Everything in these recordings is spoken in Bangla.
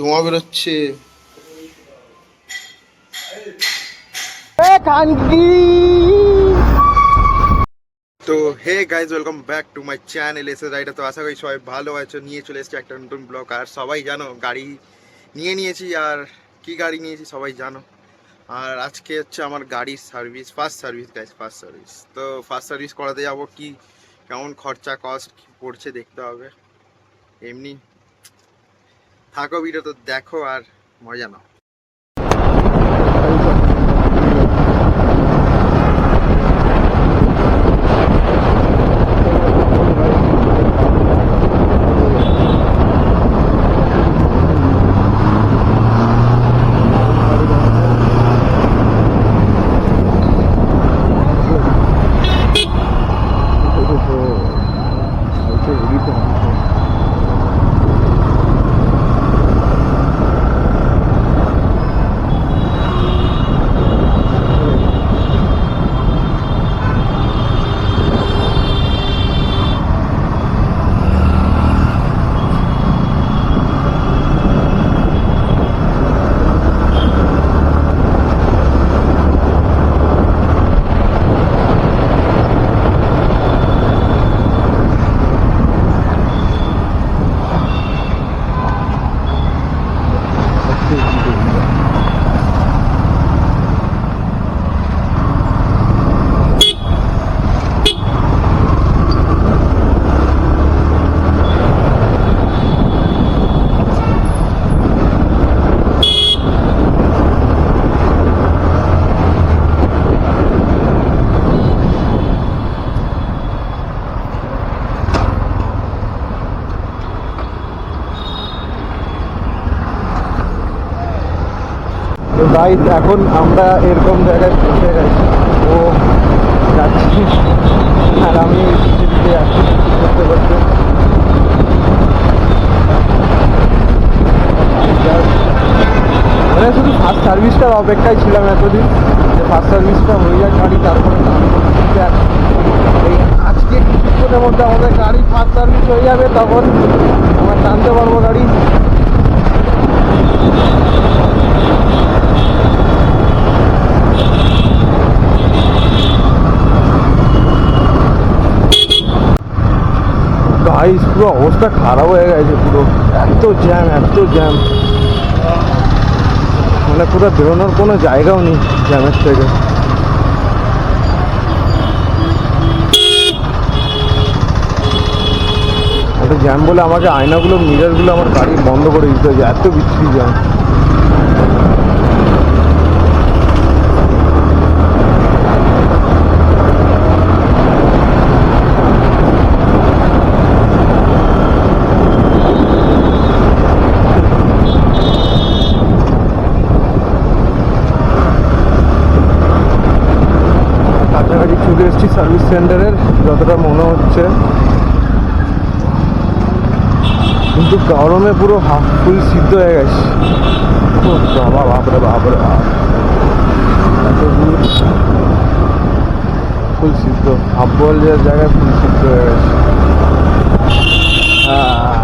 ধোঁয়া বেরোচ্ছে। তো hey guys welcome back to my channel এসে রাইডার তো আশা করি সবাই ভালো আছো নিয়ে চলে এসেছি একটা নতুন ব্লগ আর সবাই জানো গাড়ি নিয়ে নিয়েছি আর কি গাড়ি নিয়েছি সবাই জানো। আর আজকে হচ্ছে আমার গাড়ির service first service guys first service তো ফার্স্ট সার্ভিস করাতে যাব কি কেমন খরচা কস্ট কী পড়ছে দেখতে হবে। এমনি থাকো ভিডিও তো দেখো আর মজা নাও। গাইজ এখন আমরা এরকম জায়গায় পৌঁছে গেছি ও যাচ্ছি। আর আমি দিতে যাচ্ছি। করতে করতে মানে শুধু ফার্স্ট সার্ভিসটার অপেক্ষায় ছিলাম এতদিন। যে ফার্স্ট সার্ভিসটা হয়ে যাক গাড়ি তারপরে এই আজকে কিছুক্ষণের মধ্যে আমাদের গাড়ি ফার্স্ট সার্ভিস হয়ে যাবে, তখন আমরা টানতে পারব গাড়ি। গাইস পুরো অবস্থা খারাপ হয়ে গেছে, পুরো এত জ্যাম এত জ্যাম মানে পুরো বেরোনোর কোনো জায়গাও নেই জ্যামের থেকে। এত জ্যাম বলে আমাকে আয়নাগুলো মিরারগুলো আমার গাড়ি বন্ধ করে দিতে হয়েছে, এত বিচ্ছিরি জ্যাম কাছাকাছি চলে এসেছি সার্ভিস সেন্টারের যতটা মনে হচ্ছে। কিন্তু গরমে পুরো হাফ ফুল সিদ্ধ হয়ে গেছে। বাবা, বাপরে বাপরে, বাপ। ফুল। সিদ্ধ। হাফ বল জায়গায় ফুল সিদ্ধ হয়ে গেছে হ্যাঁ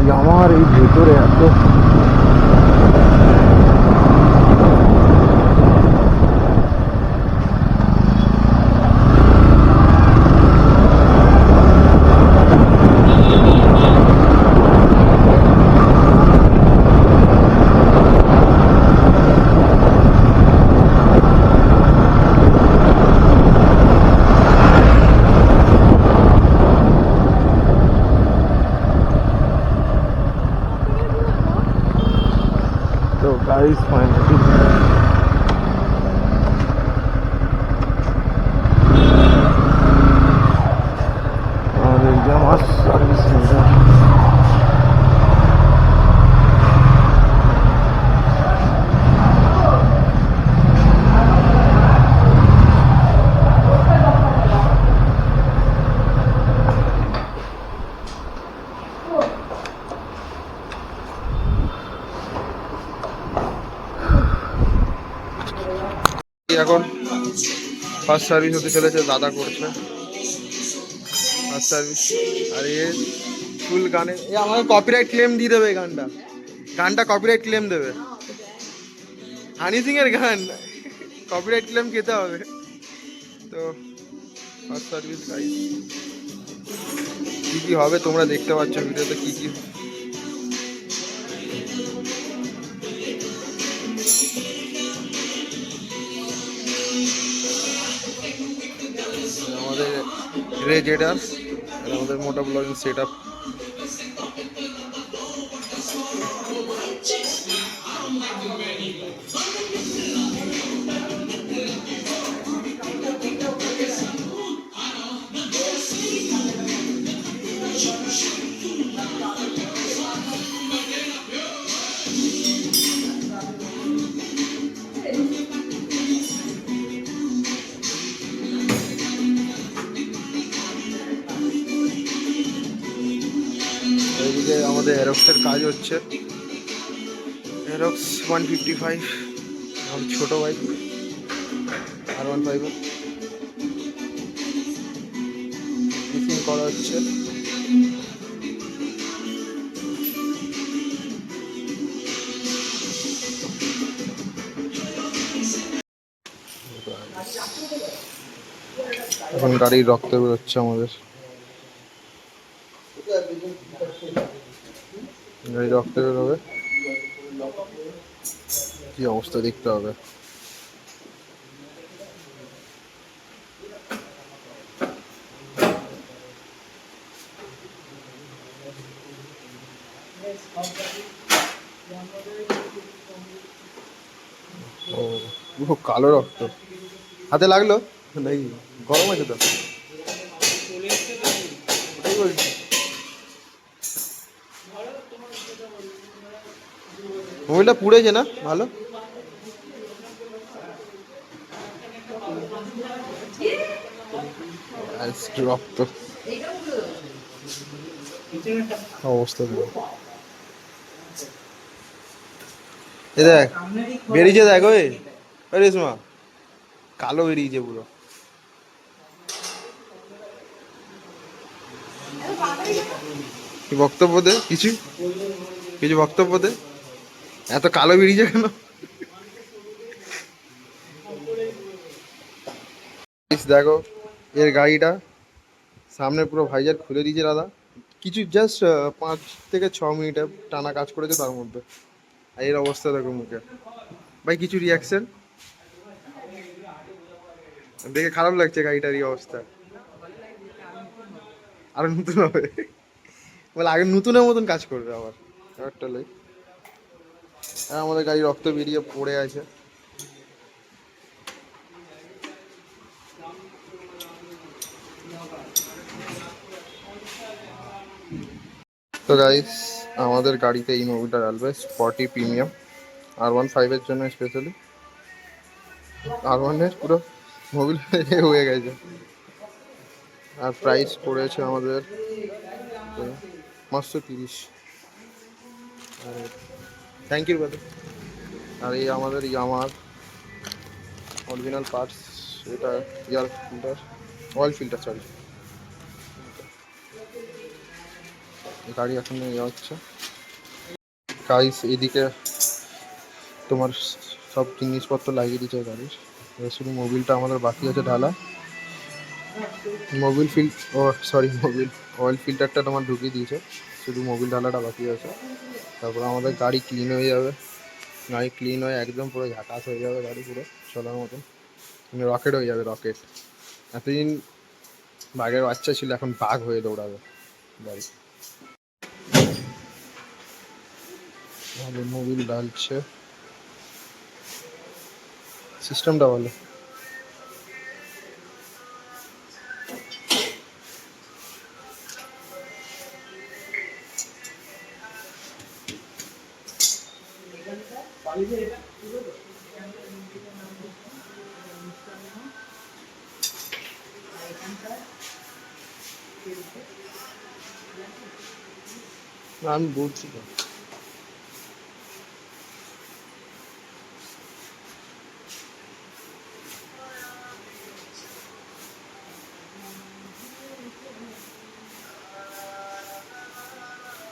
এই আমার এই ভেতরে এত তো গাইস ফাইনালি আমাদের জামাস সার্ভিস সেন্টার এখন ফার্স্ট সার্ভিস হতে চলেছে, দাদা করছে। ফার্স্ট সার্ভিস আর এ ফুল গানে, এ আমাকে কপিরাইট ক্লেম দিয়ে দেবে গানটা। গানটা কপিরাইট ক্লেম দেবে। হানি সিং এর গান কপিরাইট ক্লেম খেতে হবে। তো ফার্স্ট সার্ভিস গাইস কি কি হবে তোমরা দেখতে পাচ্ছ ভিডিওতে, কি কি রেজ আমাদের মোটা ব্লগিং সেট আপ হচ্ছে এরক্স ওয়ান ফিফটি ফাইভ ছোটো বাইক আর ওয়ান ফাইভ মিসিং করা হচ্ছে। এখন গাড়ির রক্ত বেরোচ্ছে আমাদের। গাড়ি রক্ত বেরোবে কি অবস্থা, দেখতে হবে। ও কালো রক্ত। হাতে লাগল? নাকি গরম আছে তো? মোবাইলটা পুড়েছে না? ভালো? রক্ত। অবস্থা এ দেখ, বেরিয়েছে দেখ ওই। রেশমা, কালো বেরিয়েছে পুরো। কি বক্তব্য দে? কিছু? কিছু বক্তব্য দে? এত কালো বেরিয়েছে কেন? দেখো, এর গাড়িটা সামনে পুরো ভাইজার খুলে দিয়েছে দাদা। কিছু জাস্ট পাঁচ থেকে ছ মিনিটে টানা কাজ করেছে তার মধ্যে। আর এর অবস্থা দেখো মুখে। ভাই, কিছু রিয়াকশন দেখে খারাপ লাগছে গাড়িটার এই অবস্থা। আর নতুন হবে। বলে আগে নতুনের মতন কাজ করবে আবার। ব্যাপারটা লই। আর আমাদের গাড়ি রক্ত বেরিয়ে পড়ে আছে। তো গাইস আমাদের গাড়িতে এই মুভিটা ডালবে স্পটি প্রিমিয়াম আর ওয়ান ফাইভের জন্য স্পেশালি আর ওয়ানের পুরো মোবিল হয়ে গেছে। আর প্রাইস পড়েছে আমাদের পাঁচশো তিরিশ। থ্যাংক ইউ দাদা আর এই আমাদের ইয়ামার অরিজিনাল পার্টস এটা air filter oil filter sorry গাড়ি এখন ইয়ে হচ্ছে। গাইস এদিকে তোমার সব জিনিসপত্র লাগিয়ে দিচ্ছে গাড়ির শুধু মোবিলটা আমাদের বাকি আছে ঢালা। মোবিল ফিল ও সরি মোবিল অয়েল ফিল্টারটা তোমার ঢুকিয়ে দিয়েছে। শুধু মোবিল ঢালাটা বাকি আছে। তারপর আমাদের গাড়ি ক্লিন হয়ে যাবে। গাড়ি ক্লিন হয়ে একদম পুরো ঝাকাস হয়ে যাবে গাড়ি পুরো চলার মতন। রকেট হয়ে যাবে রকেট এতদিন বাঘের বাচ্চা ছিল, এখন বাঘ হয়ে দৌড়াবে গাড়ি। মোবিল ডালছে সিস্টেমটা ভালো। আমি বলছি তো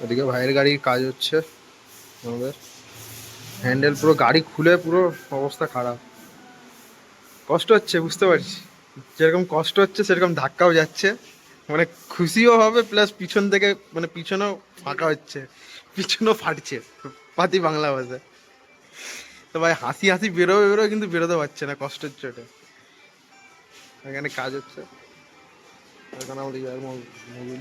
এদিকে ভাইয়ের গাড়ির কাজ হচ্ছে আমাদের। হ্যান্ডেল পুরো গাড়ি খুলে পুরো অবস্থা খারাপ। কষ্ট হচ্ছে, বুঝতে পারছি। যেরকম কষ্ট হচ্ছে, সেরকম ধাক্কাও যাচ্ছে। মানে খুশিও হবে প্লাস পিছন থেকে মানে পিছনেও ফাঁকা হচ্ছে। পিছনও ফাটছে, পাতি বাংলা ভাষায় তো ভাই, হাসি হাসি বেরোবে বেরোবে, কিন্তু বেরোতে পারছে না, কষ্ট হচ্ছে ওটা। এখানে কাজ হচ্ছে। এখানে আমাদের মোবিল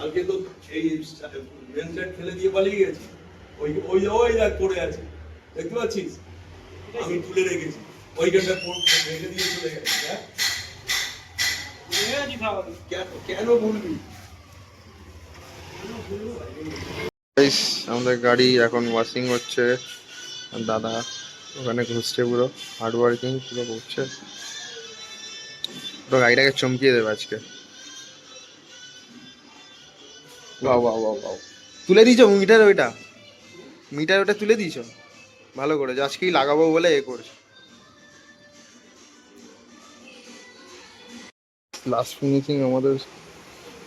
কালকে তো এই ভেন্সাইড ফেলে দিয়ে পালিয়ে গেছে। ওই ওই ওই দেখ পড়ে আছে। দেখতে পাচ্ছিস? আমি তুলে রেখেছি। ওইখানটা রেখে দিয়ে চলে গেছে। কেন- Guys, আমাদের গাড়ি এখন ওয়াশিং হচ্ছে। দাদা ওখানে ঘুরছে পুরো। হার্ড ওয়ার্কিং পুরো করছে। পুরো গাড়িটাকে চমকিয়ে দেবে আজকে। বাও বাও তুলে দিয়েছ মিটার ওইটা? মিটার ওটা তুলে দিয়েছ? ভালো করেছ, আজকেই লাগাবো বলে এ করছে। লাস্ট ফিনিশিং আমাদের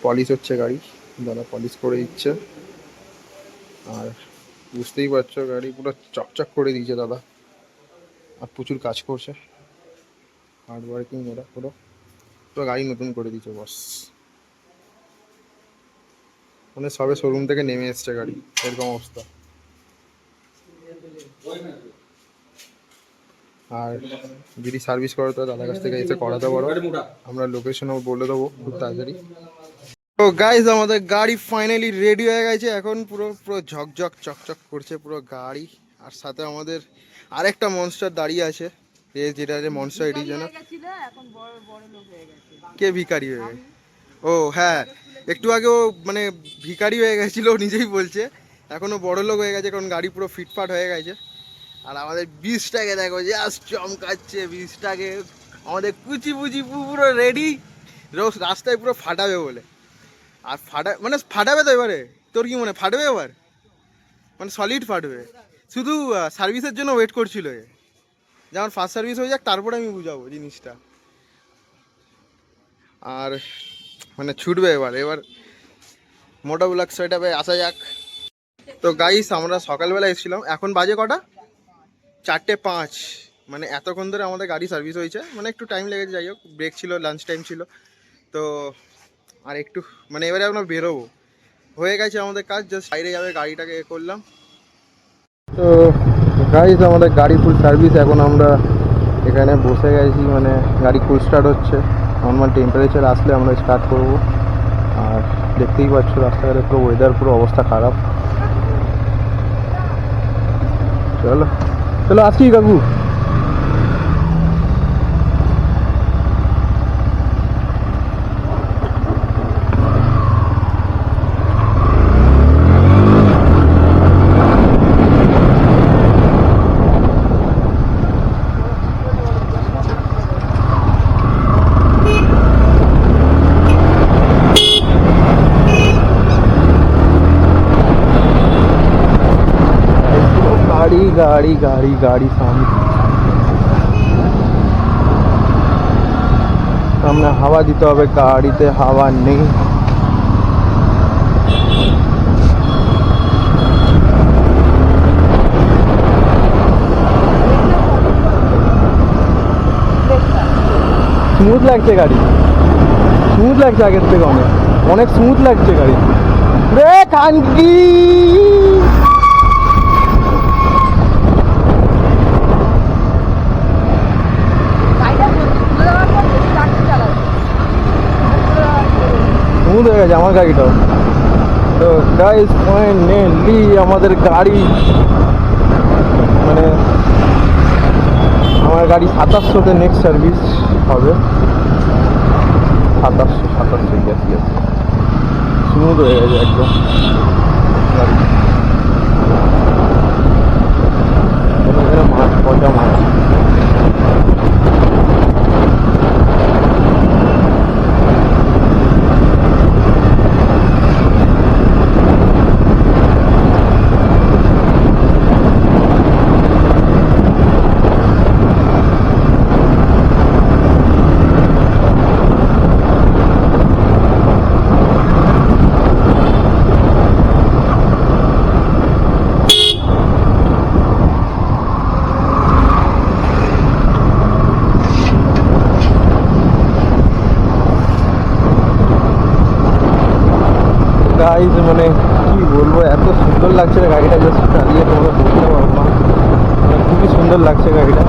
পলিশ হচ্ছে গাড়ি দাদা পলিশ করে দিচ্ছে। আর বুঝতেই পারছ, গাড়ি পুরো চকচক করে দিয়েছে দাদা। আর প্রচুর কাজ করছে। হার্ড ওয়ার্কিং ওরা পুরো। পুরো গাড়ি নতুন করে দিয়েছে, বস। মানে সবে শোরুম থেকে নেমে এসছে গাড়ি এরকম অবস্থা। আর যদি সার্ভিস করো তো দাদার কাছ থেকে এসে করাতে পারো। আমরা লোকেশনও বলে দেবো খুব তাড়াতাড়ি। তো গাইজ আমাদের গাড়ি ফাইনালি রেডি হয়ে গেছে। এখন পুরো পুরো ঝকঝক চকচক করছে পুরো গাড়ি। আর সাথে আমাদের আরেকটা মনস্টার দাঁড়িয়ে আছে। যেটা যে মনস্টার এডিশন গেছিল এখন বড় বড় লোক হয়ে গেছে। কে ভিখারি হয়ে গেছে? ও হ্যাঁ। একটু আগে ও মানে ভিখারি হয়ে গেছিল নিজেই বলছে। এখনও বড় লোক হয়ে গেছে, কারণ গাড়ি পুরো ফিটফাট হয়ে গেছে। আর আমাদের বীজটাকে দেখো জাস্ট চমকাচ্ছে বীজটাকে আমাদের কুচি পুচি পুরো রেডি রোজ রাস্তায় পুরো ফাটাবে বলে। আর ফাটা মানে ফাটাবে তো এবারে। তোর কি মনে ফাটবে এবার? মানে সলিড ফাটবে। শুধু সার্ভিসের জন্য ওয়েট করছিল এ। যেমন ফার্স্ট সার্ভিস হয়ে যাক, তারপরে আমি বুঝাবো জিনিসটা। আর মানে ছুটবে এবার এবার মোটা ব্লক সেটাপে আসা যাক। তো গাইস আমরা সকালবেলা এসেছিলাম। এখন বাজে কটা? চারটে পাঁচ। মানে এতক্ষণ ধরে আমাদের গাড়ি সার্ভিস হয়েছে। মানে একটু টাইম লেগেছে, যাই হোক ব্রেক ছিল লাঞ্চ টাইম ছিল। তো আর একটু মানে এবারে আমরা বেরোবো। হয়ে গেছে আমাদের কাজ জাস্ট বাইরে যাবে, গাড়িটাকে এ করলাম। তো গাইস আমাদের গাড়ি ফুল সার্ভিস এখন আমরা এখানে বসে গেছি মানে গাড়ি ফুল স্টার্ট হচ্ছে। নর্মাল টেম্পারেচার আসলে আমরা স্টার্ট করব। আর দেখতেই পাচ্ছ রাস্তাঘাটে পুরো ওয়েদার পুরো অবস্থা খারাপ। চলো চলো আসি কাকু। गाड़ी गाड़ी गाड़ी गाड़ी सामने সামনে হাওয়া দিতে হবে গাড়িতে হাওয়া নেই স্মুথ লাগছে গাড়ি স্মুথ লাগছে আগের থেকে অনেক অনেক স্মুথ লাগছে গাড়ি রে কানকি গেছে আমার গাড়িটাও। তো গাইস ফাইনালি আমাদের গাড়ি মানে আমার গাড়ি সাতাশশোতে নেক্সট সার্ভিস হবে। সাতাশশো সাতাশশো গ্যাস গ্যাস স্মুথ হয়ে গেছে একদম। গাড়ি মাছ পচা মাছ গাইজ মানে কি বলব, এত সুন্দর লাগছে না গাড়িটা জাস্ট দাঁড়িয়ে তোমাকে বলতে পারব না মানে খুবই সুন্দর লাগছে গাড়িটা।